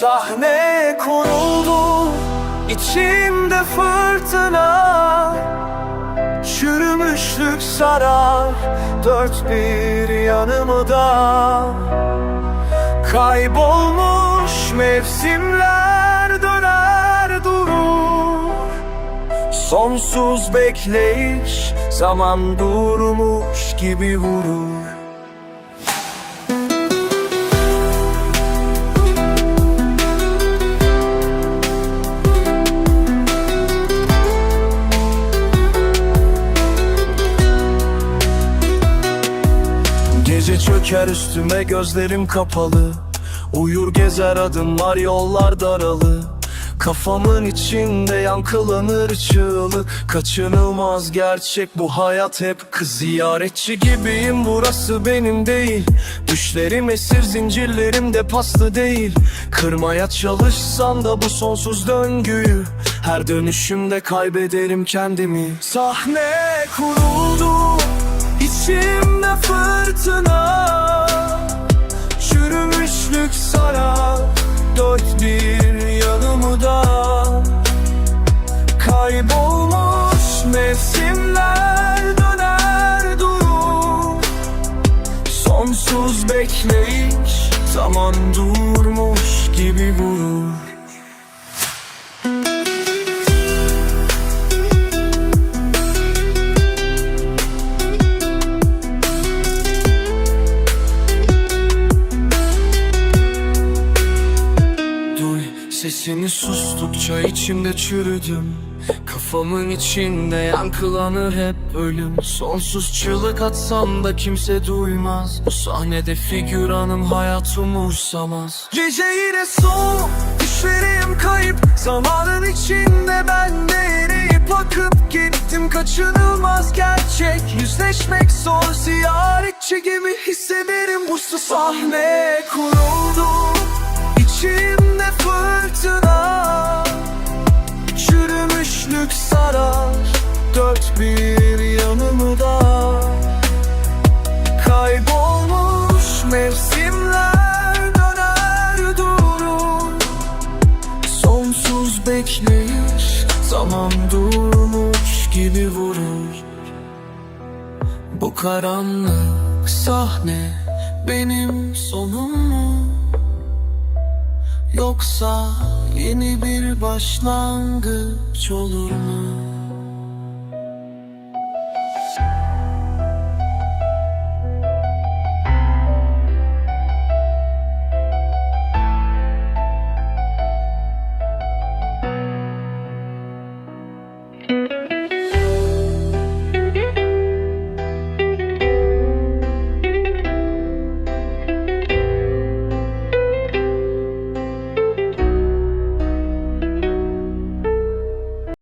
Sahne kuruldu içimde fırtına. Çürümüşlük sarar dört bir yanımı da. Kaybolmuş mevsimler döner durur. Sonsuz bekleyiş zaman durmuş gibi vurur Gece çöker üstüme gözlerim kapalı. Uyur gezer adımlar yollar daralı. Kafamın içinde yankılanır çığlık. Kaçınılmaz gerçek bu hayat hep kız Ziyaretçi gibiyim. Burası benim değil. Düşlerim esir zincirlerim de paslı değil. Kırmaya çalışsam da bu sonsuz döngüyü Her dönüşümde kaybederim kendimi. Sahne kuruldu fırtına Çürümüşlük sarar Dört bir yanımı da. Kaybolmuş mevsimler döner durur. Sonsuz bekleyiş Zaman durmuş gibi vurur sesini sustukça içimde çürüdüm. Kafamın içinde yankılanır hep ölüm. Sonsuz çığlık atsam da kimse duymaz. Bu sahnede figüranım hayat umursamaz. Gece yine soğuk düşlerim kayıp. Zamanın içinde ben de eriyip akıp Gittim. Kaçınılmaz gerçek. Yüzleşmek zor ziyaretçi gibi hissederim Bu sahne İçimde fırtına Çürümüşlük sarar. Dört bir yanımı da Kaybolmuş mevsimler döner durur. Sonsuz bekleyiş Zaman durmuş gibi vurur. Bu karanlık sahne Benim sonum. mu? Yoksa yeni bir başlangıç olur mu?